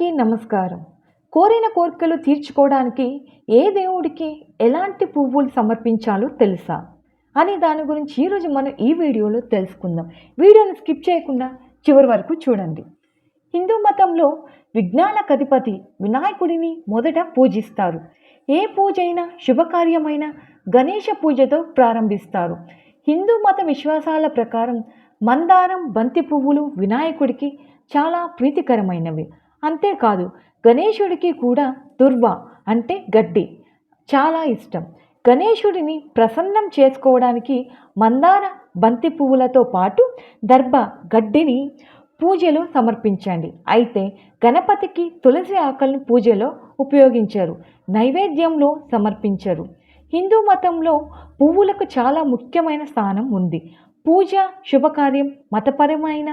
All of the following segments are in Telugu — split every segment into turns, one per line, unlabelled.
అందరికీ నమస్కారం. కోరిన కోరికలు తీర్చుకోవడానికి ఏ దేవుడికి ఎలాంటి పువ్వులు సమర్పించాలో తెలుసా? అని దాని గురించి ఈరోజు మనం ఈ వీడియోలో తెలుసుకుందాం. వీడియోని స్కిప్ చేయకుండా చివరి వరకు చూడండి. హిందూ మతంలో విజ్ఞాన కధిపతి వినాయకుడిని మొదట పూజిస్తారు. ఏ పూజ అయినా శుభకార్యమైన గణేష పూజతో ప్రారంభిస్తారు. హిందూ మత విశ్వాసాల ప్రకారం మందారం బంతి పువ్వులు వినాయకుడికి చాలా ప్రీతికరమైనవి. అంతేకాదు గణేశుడికి కూడా దుర్వ అంటే గడ్డి చాలా ఇష్టం. గణేశుడిని ప్రసన్నం చేసుకోవడానికి మందార బంతి పువ్వులతో పాటు దర్భ గడ్డిని పూజలో సమర్పించండి. అయితే గణపతికి తులసి ఆకలిని పూజలో ఉపయోగించరు నైవేద్యంలో సమర్పించరు. హిందూ మతంలో పువ్వులకు చాలా ముఖ్యమైన స్థానం ఉంది. పూజ శుభకార్యం మతపరమైన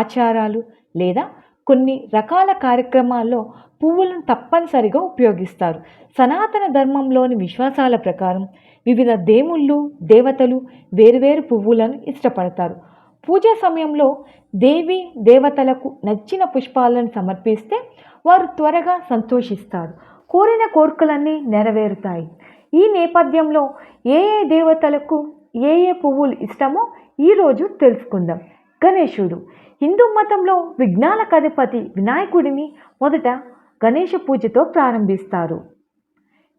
ఆచారాలు లేదా కొన్ని రకాల కార్యక్రమాల్లో పువ్వులను తప్పనిసరిగా ఉపయోగిస్తారు. సనాతన ధర్మంలోని విశ్వాసాల ప్రకారం వివిధ దేవుళ్ళు దేవతలు వేరువేరు పువ్వులను ఇష్టపడతారు. పూజ సమయంలో దేవి దేవతలకు నచ్చిన పుష్పాలను సమర్పిస్తే వారు త్వరగా సంతోషిస్తారు. కోరిన కోరికలన్నీ నెరవేరుతాయి. ఈ నేపథ్యంలో ఏ ఏ దేవతలకు ఏ ఏ పువ్వులు ఇష్టమో ఈరోజు తెలుసుకుందాం. గణేశుడు. హిందూ మతంలో విఘ్నాల అధిపతి వినాయకుడిని మొదట గణేష పూజతో ప్రారంభిస్తారు.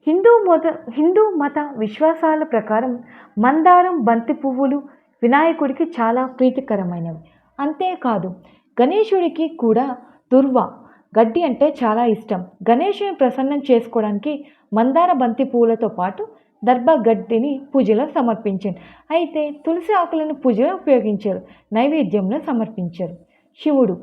హిందూ మత హిందూ మత విశ్వాసాల ప్రకారం మందారం బంతి పువ్వులు వినాయకుడికి చాలా ప్రీతికరమైనవి. అంతేకాదు గణేశుడికి కూడా దుర్వ గడ్డి అంటే చాలా ఇష్టం. గణేషుని ప్రసన్నం చేసుకోవడానికి మందార బంతి పువ్వులతో పాటు దర్భ గడ్డిని పూజలో సమర్పించారు. అయితే తులసి ఆకులను పూజలో ఉపయోగించారు. నైవేద్యంలో సమర్పించారు. శివుడు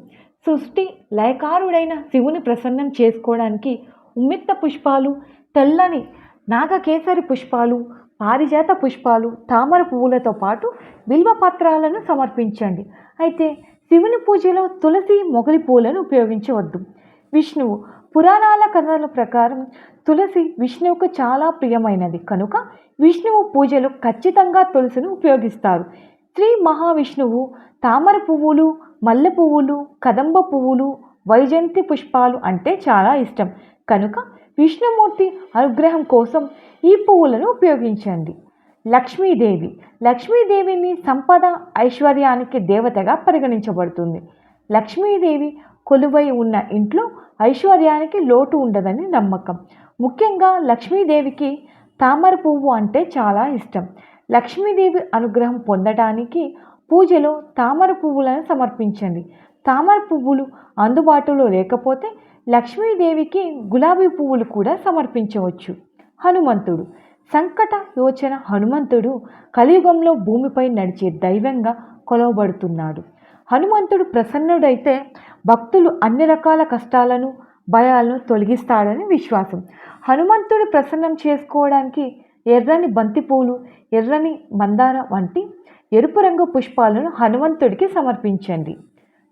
సృష్టి లయకారుడైన శివుని ప్రసన్నం చేసుకోవడానికి ఉమ్మెత్త పుష్పాలు తెల్లని నాగకేసరి పుష్పాలు పారిజాత పుష్పాలు తామర పువ్వులతో పాటు బిల్వ పత్రాలను సమర్పించండి. అయితే శివుని పూజలో తులసి మొగలి పూలను ఉపయోగించవద్దు. విష్ణువు పురాణాల కథల ప్రకారం తులసి విష్ణువుకు చాలా ప్రియమైనది. కనుక విష్ణువు పూజలు ఖచ్చితంగా తులసిని ఉపయోగిస్తారు. శ్రీ మహావిష్ణువు తామర పువ్వులు మల్లె పువ్వులు కదంబ పువ్వులు వైజంతి పుష్పాలు అంటే చాలా ఇష్టం. కనుక విష్ణుమూర్తి అనుగ్రహం కోసం ఈ పువ్వులను ఉపయోగించండి. లక్ష్మీదేవి. లక్ష్మీదేవిని సంపద ఐశ్వర్యానికి దేవతగా పరిగణించబడుతుంది. లక్ష్మీదేవి కొలువై ఉన్న ఇంట్లో ఐశ్వర్యానికి లోటు ఉండదని నమ్మకం. ముఖ్యంగా లక్ష్మీదేవికి తామర పువ్వు అంటే చాలా ఇష్టం. లక్ష్మీదేవి అనుగ్రహం పొందడానికి పూజలో తామర పువ్వులను సమర్పించండి. తామర పువ్వులు అందుబాటులో లేకపోతే లక్ష్మీదేవికి గులాబీ పువ్వులు కూడా సమర్పించవచ్చు. హనుమంతుడు. సంకట యోచన హనుమంతుడు కలియుగంలో భూమిపై నడిచే దైవంగా కొలవబడుతున్నాడు. హనుమంతుడు ప్రసన్నుడైతే భక్తులు అన్ని రకాల కష్టాలను భయాలను తొలగిస్తాడని విశ్వాసం. హనుమంతుడి ప్రసన్నం చేసుకోవడానికి ఎర్రని బంతిపూలు ఎర్రని మందార వంటి ఎరుపు రంగు పుష్పాలను హనుమంతుడికి సమర్పించండి.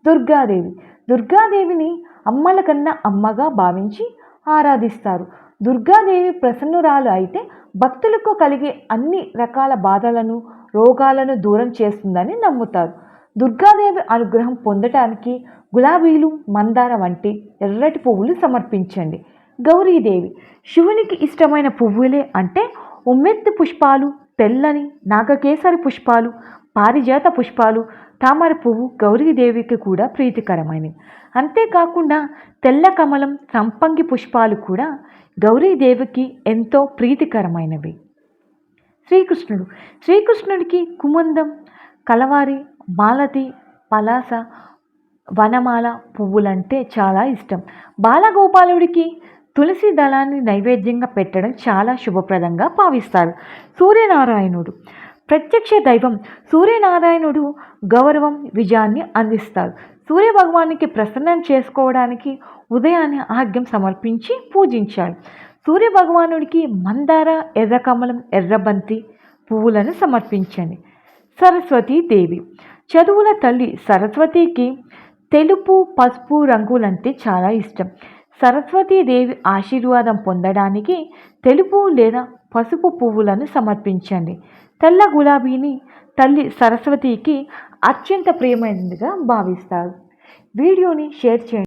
దుర్గాదేవి. దుర్గాదేవిని అమ్మల కన్నా అమ్మగా భావించి ఆరాధిస్తారు. దుర్గాదేవి ప్రసన్నురాలు అయితే భక్తులకు కలిగే అన్ని రకాల బాధలను రోగాలను దూరం చేస్తుందని నమ్ముతారు. దుర్గాదేవి అనుగ్రహం పొందటానికి గులాబీలు మందార వంటి ఎర్రటి పువ్వులు సమర్పించండి. గౌరీదేవి శివునికి ఇష్టమైన పువ్వులే అంటే ఉమ్మెత్తి పుష్పాలు తెల్లని నాగకేసరి పుష్పాలు పారిజాత పుష్పాలు తామర పువ్వు గౌరీదేవికి కూడా ప్రీతికరమైనవి. అంతేకాకుండా తెల్ల కమలం సంపంగి పుష్పాలు కూడా గౌరీదేవికి ఎంతో ప్రీతికరమైనవి. శ్రీకృష్ణుడు శ్రీకృష్ణుడికి కుమందం కలవారి మాలతి పలాస వనమాల పువ్వులంటే చాలా ఇష్టం. బాలగోపాలుడికి తులసి దళాన్ని నైవేద్యంగా పెట్టడం చాలా శుభప్రదంగా భావిస్తారు. సూర్యనారాయణుడు. ప్రత్యక్ష దైవం సూర్యనారాయణుడు గౌరవం విజయాన్ని అందిస్తారు. సూర్య భగవానికి ప్రసన్నం చేసుకోవడానికి ఉదయాన్నే ఆజ్ఞం సమర్పించి పూజించాడు సూర్య భగవానుడికి మందార ఎర్రకమలం ఎర్రబంతి పువ్వులను సమర్పించండి. సరస్వతీ దేవి చదువుల తల్లి సరస్వతికి తెలుపు పసుపు రంగులంటే చాలా ఇష్టం. సరస్వతీదేవి ఆశీర్వాదం పొందడానికి తెలుపు లేదా పసుపు పువ్వులను సమర్పించండి. తెల్ల గులాబీని తల్లి సరస్వతికి అత్యంత ప్రియమైనదిగా భావిస్తారు. వీడియోని షేర్ చేయండి.